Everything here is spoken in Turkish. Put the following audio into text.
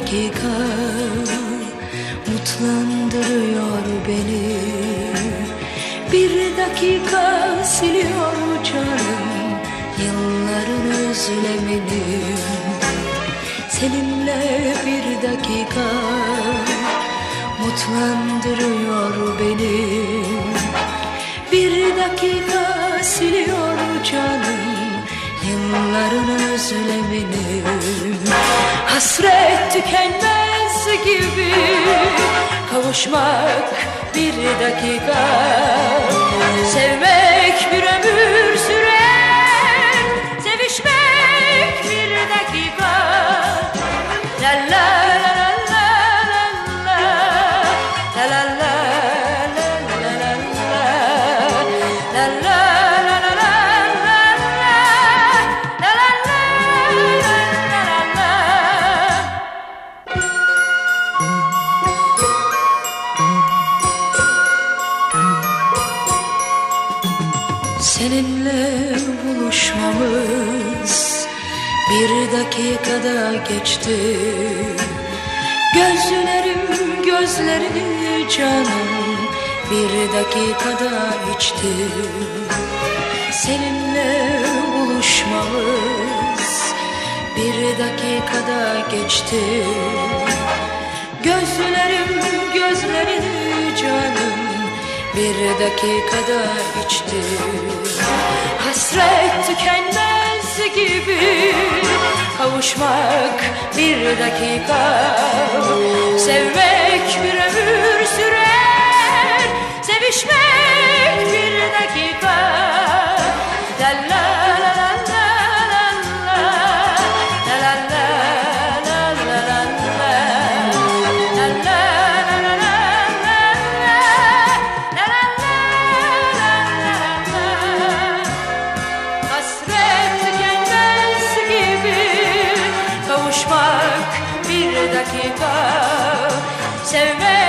dakika mutlandırıyor beni. Bir dakika siliyor canım yılların özlemini. Seninle bir dakika mutlandırıyor beni. Bir dakika siliyor canım yılların özlemini Hasret tükenmez gibi kavuşmak bir dakika. Sevmek Seninle buluşmamız bir dakikada geçti. Gözlerim gözlerini canım bir dakikada içti. Seninle buluşmamız bir dakikada geçti. Gözlerim gözlerini canım bir dakikada içti. Hasret tükenmez gibi. Kavuşmak bir dakika dakika. Sevmek